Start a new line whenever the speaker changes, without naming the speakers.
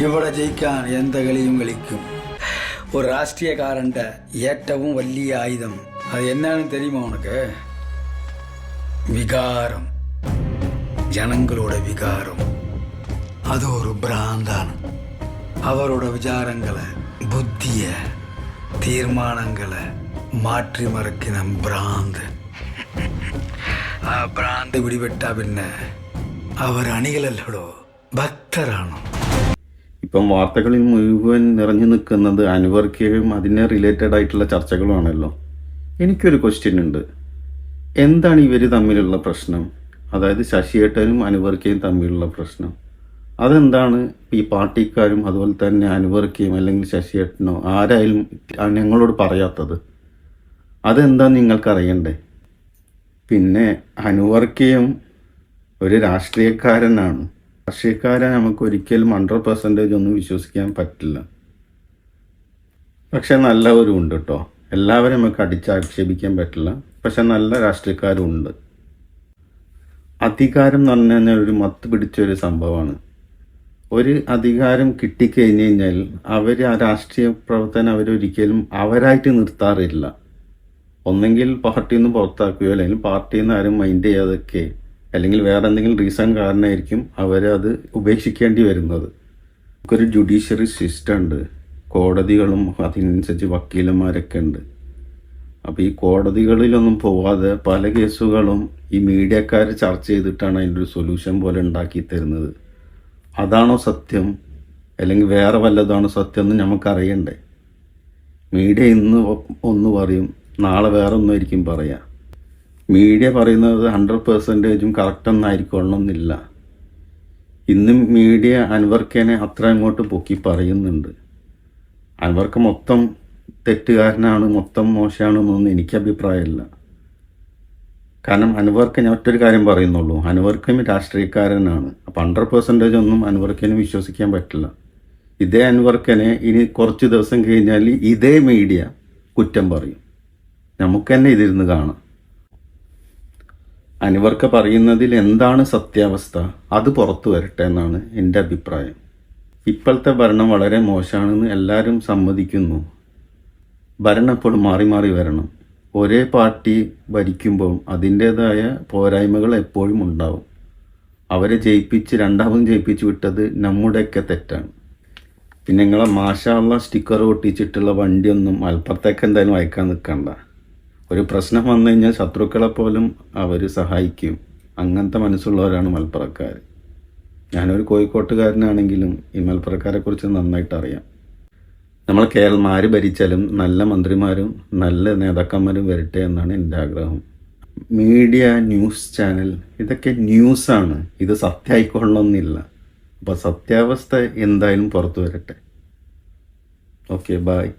ഇവിടെ ജയിക്കാൻ എന്ത് കളിയും കളിക്കും ഒരു രാഷ്ട്രീയക്കാരൻ്റെ ഏറ്റവും വലിയ ആയുധം അത് എന്നാണെന്ന് தெரியுமா உனக்கு വികാരം ജനങ്ങളുടെ വികാരം അത് ഒരു ഭ്രാന്താണ് അവരുടെ വിചാരങ്ങളെ ബുദ്ധിയെ തീരുമാനങ്ങളെ മാറ്റിമറിക്കുന്ന ഭ്രാന്ത് ആ ഭ്രാന്ത് പിടിപെട്ട പിന്നെ അവർ അണികളല്ലടോ ഭക്തരാണോ
ഇപ്പം വാർത്തകളിൽ മുഴുവൻ നിറഞ്ഞു നിൽക്കുന്നത് അനുവർക്കുകയും അതിനെ റിലേറ്റഡ് ആയിട്ടുള്ള ചർച്ചകളുമാണല്ലോ. എനിക്കൊരു ക്വസ്റ്റ്യൻ ഉണ്ട്. എന്താണ് ഇവർ തമ്മിലുള്ള പ്രശ്നം? അതായത് ശശിയേട്ടനും അനുവർക്കയും തമ്മിലുള്ള പ്രശ്നം. അതെന്താണ് ഈ പാർട്ടിക്കാരും അതുപോലെ തന്നെ അനുവർക്കയും അല്ലെങ്കിൽ ശശിയേട്ടനോ ആരായാലും ഞങ്ങളോട് പറയാത്തത്? അതെന്താ നിങ്ങൾക്കറിയണ്ടേ? പിന്നെ അനുവർക്കയും ഒരു രാഷ്ട്രീയക്കാരനാണ്. രാഷ്ട്രീയക്കാരെ നമുക്ക് ഒരിക്കലും ഹൺഡ്രഡ് പെർസെന്റേജ് ഒന്നും വിശ്വസിക്കാൻ പറ്റില്ല. പക്ഷെ നല്ലവരും ഉണ്ട് കേട്ടോ എല്ലാവരും നമുക്ക് അടിച്ചാക്ഷേപിക്കാൻ പറ്റില്ല. പക്ഷെ നല്ല രാഷ്ട്രീയക്കാരും ഉണ്ട്. അധികാരം എന്ന് പറഞ്ഞു കഴിഞ്ഞാൽ ഒരു മത്ത് പിടിച്ച ഒരു സംഭവമാണ്. ഒരു അധികാരം കിട്ടിക്കഴിഞ്ഞ് കഴിഞ്ഞാൽ അവർ ആ രാഷ്ട്രീയ പ്രവർത്തനം അവരൊരിക്കലും അവരായിട്ട് നിർത്താറില്ല. ഒന്നെങ്കിൽ പാർട്ടിയിൽ നിന്ന് പുറത്താക്കുകയോ അല്ലെങ്കിൽ പാർട്ടിയിൽ നിന്ന് ആരും മൈൻഡ് ചെയ്യാതൊക്കെ അല്ലെങ്കിൽ വേറെ എന്തെങ്കിലും റീസൺ കാരണമായിരിക്കും അവരത് ഉപേക്ഷിക്കേണ്ടി വരുന്നത്. നമുക്കൊരു ജുഡീഷ്യറി സിസ്റ്റം ഉണ്ട്. കോടതികളും അതിനനുസരിച്ച് വക്കീലന്മാരൊക്കെ ഉണ്ട്. അപ്പോൾ ഈ കോടതികളിലൊന്നും പോവാതെ പല കേസുകളും ഈ മീഡിയക്കാർ ചർച്ച ചെയ്തിട്ടാണ് അതിന്റെ ഒരു സൊല്യൂഷൻ പോലെ ഉണ്ടാക്കി തരുന്നത്. അതാണോ സത്യം? അല്ലെങ്കിൽ വേറെ വല്ലതാണോ സത്യം എന്ന് നമുക്കറിയണ്ടേ? മീഡിയ ഇന്ന് ഒന്ന് പറയും നാളെ വേറെ ഒന്നായിരിക്കും പറയാം. മീഡിയ പറയുന്നത് ഹൺഡ്രഡ് പെർസെന്റേജും കറക്റ്റ് ഇന്നും മീഡിയ അൻവർക്കനെ അത്ര അങ്ങോട്ട് പൊക്കി പറയുന്നുണ്ട്. അൻവർക്ക് മൊത്തം തെറ്റുകാരനാണ് മൊത്തം മോശമാണെന്നൊന്നും എനിക്ക് അഭിപ്രായമില്ല. കാരണം അൻവർക്ക് ഞാൻ ഒറ്റൊരു കാര്യം പറയുന്നുള്ളൂ. അൻവർക്കും രാഷ്ട്രീയക്കാരനാണ്. അപ്പോൾ ഹൺഡ്രഡ് പെർസെന്റേജ് ഒന്നും അൻവർക്കിന് വിശ്വസിക്കാൻ പറ്റില്ല. ഇതേ അൻവർക്കനെ ഇനി കുറച്ച് ദിവസം കഴിഞ്ഞാൽ ഇതേ മീഡിയ കുറ്റം പറയും. നമുക്ക് തന്നെ ഇതിരുന്ന് കാണാം. അനിവർക്ക് പറയുന്നതിൽ എന്താണ് സത്യാവസ്ഥ? അത് പുറത്തു വരട്ടെ എന്നാണ് എന്റെ അഭിപ്രായം. ഇപ്പോഴത്തെ ഭരണം വളരെ മോശമാണെന്ന് എല്ലാവരും സമ്മതിക്കുന്നു. ഭരണം എപ്പോഴും മാറി മാറി വരണം. ഒരേ പാർട്ടി ഭരിക്കുമ്പോൾ അതിന്റേതായ പോരായ്മകൾ എപ്പോഴും ഉണ്ടാവും. അവരെ ജയിപ്പിച്ച് രണ്ടാമതും ജയിപ്പിച്ച് വിട്ടത് നമ്മുടെയൊക്കെ തെറ്റാണ്. പിന്നെ നിങ്ങളെ മാഷാള്ള സ്റ്റിക്കർ ഒട്ടിച്ചിട്ടുള്ള വണ്ടിയൊന്നും മലപ്പുറത്തേക്ക് എന്തായാലും അയക്കാൻ നിൽക്കണ്ട. ഒരു പ്രശ്നം വന്നു കഴിഞ്ഞാൽ ശത്രുക്കളെ പോലും അവർ സഹായിക്കും. അങ്ങനത്തെ മനസ്സുള്ളവരാണ് മലപ്പുറക്കാർ ഞാനൊരു കോഴിക്കോട്ടുകാരനാണെങ്കിലും ഈ മലപ്പുറക്കാരെ കുറിച്ച് നന്നായിട്ട് അറിയാം. നമ്മൾ കേരളം ആര് ഭരിച്ചാലും നല്ല മന്ത്രിമാരും നല്ല നേതാക്കന്മാരും വരട്ടെ എന്നാണ് എന്റെ ആഗ്രഹം. മീഡിയ ന്യൂസ് ചാനൽ ഇതൊക്കെ ന്യൂസാണ്. ഇത് സത്യമായിക്കൊള്ളണമെന്നില്ല അപ്പോൾ സത്യാവസ്ഥ എന്തായാലും പുറത്തു വരട്ടെ. Okay bye